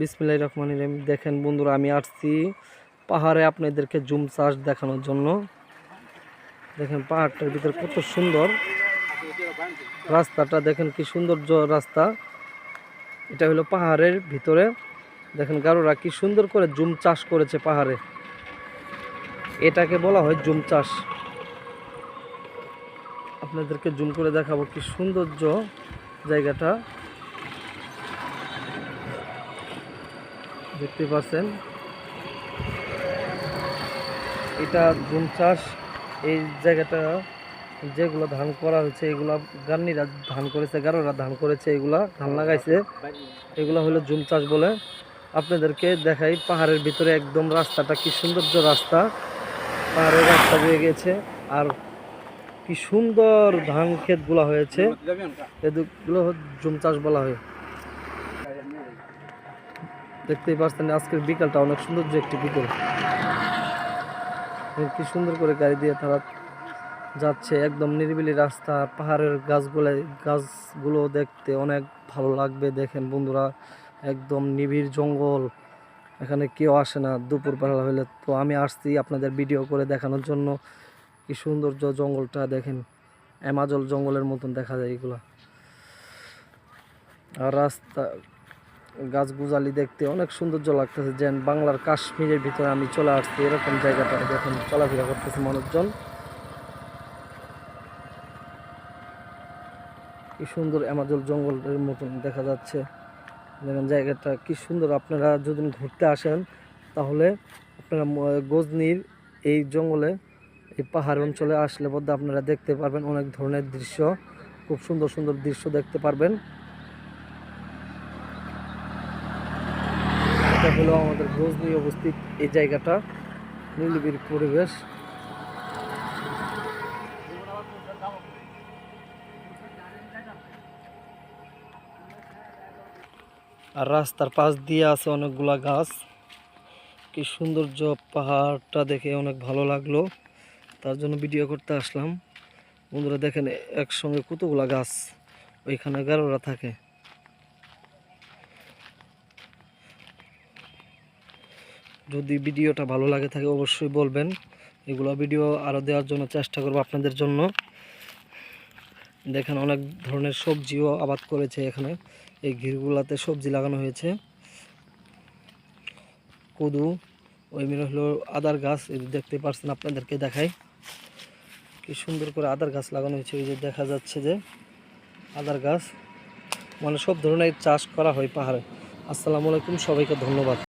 বিসমিল্লাহির রহমানির রহিম। দেখেন বন্ধুরা, আমি আসছি পাহাড়ে আপনাদেরকে জুম চাষ দেখানোর জন্য। দেখেন পাহাড়টার ভিতরে কত সুন্দর রাস্তাটা, দেখেন কি সৌন্দর্য রাস্তা। এটা হলো পাহাড়ের ভিতরে। দেখেন গারোরা কি সুন্দর করে জুম চাষ করেছে পাহাড়ে। এটাকে বলা হয় জুম চাষ। আপনাদেরকে জুম করে দেখাবো কি সৌন্দর্য জায়গাটা। দেখতে পাচ্ছেন। এটা জুম চাষ। এই জায়গাটা যেগুলো ধান করা হয়েছে, এগুলা গান্নিরা ধান করেছে, গারোরা ধান করেছে, এগুলা ধান লাগাইছে। এগুলো হলো জুম চাষ বলে আপনাদেরকে দেখাই। পাহাড়ের ভিতরে একদম রাস্তাটা কি সৌন্দর্য রাস্তা। পাহাড়ের রাস্তা দিয়ে গেছে। আর কি সুন্দর ধান ক্ষেতগুলো হয়েছে। এগুলো জুম চাষ বলা হয়। দেখতেই পাচ্ছেন আজকের বিকালটা অনেক সৌন্দর্য একটি বিকেল। কি সুন্দর করে গাড়ি দিয়ে তারা যাচ্ছে, একদম নিরিবিলি রাস্তা, পাহাড়ের গাছগুলো গাছগুলো দেখতে অনেক ভালো লাগবে। দেখেন বন্ধুরা, একদম নিবিড় জঙ্গল, এখানে কেউ আসে না দুপুর বেলা হলে। তো আমি আসছি আপনাদের ভিডিও করে দেখানোর জন্য। কি সৌন্দর্য জঙ্গলটা, দেখেন, অ্যামাজল জঙ্গলের মতন দেখা যায় এগুলা। আর রাস্তা গাছ গুজালি দেখতে অনেক সৌন্দর্য লাগতেছে। যেন বাংলার কাশ্মীরের ভিতরে আমি চলে আসছি, এরকম জায়গাটা যখন চলাফেরা করতেছে মানুষজন। কি সুন্দর অ্যামাজল জঙ্গলের মতন দেখা যাচ্ছে। দেখেন জায়গাটা কি সুন্দর। আপনারা যদি ঘুরতে আসেন, তাহলে আপনারা গজনির এই জঙ্গলে, এই পাহাড় অঞ্চলে আসলে বোধহয় আপনারা দেখতে পারবেন অনেক ধরনের দৃশ্য। খুব সুন্দর সুন্দর দৃশ্য দেখতে পারবেন। এটা হলো আমাদের গজনি অবস্থিত এই জায়গাটা, নীলবির পরিবেশ। আর রাস্তার পাশ দিয়ে আছে অনেকগুলা গাছ। কি সৌন্দর্য পাহাড়টা দেখে অনেক ভালো লাগল। তার জন্য ভিডিও করতে আসলাম। বন্ধুরা দেখেন, একসঙ্গে কতগুলা গাছ ওইখানে গারোরা থাকে। যদি ভিডিওটা ভালো লাগে থাকে অবশ্যই বলবেন। এগুলো ভিডিও আরও দেওয়ার জন্য চেষ্টা করব আপনাদের জন্য। দেখেন অনেক ধরনের সবজিও আবাদ করেছে এখানে। এই ঘিরগুলাতে সবজি লাগানো হয়েছে। কদু ওই মেরে হলো আদার গাছ দেখতে পারছেন আপনাদেরকে দেখাই। কি সুন্দর করে আদার গাছ লাগানো হয়েছে, এই যে দেখা যাচ্ছে যে আদার গাছ। মানে সব ধরনের চাষ করা হয় পাহাড়ে। আসসালামু আলাইকুম, সবাইকে ধন্যবাদ।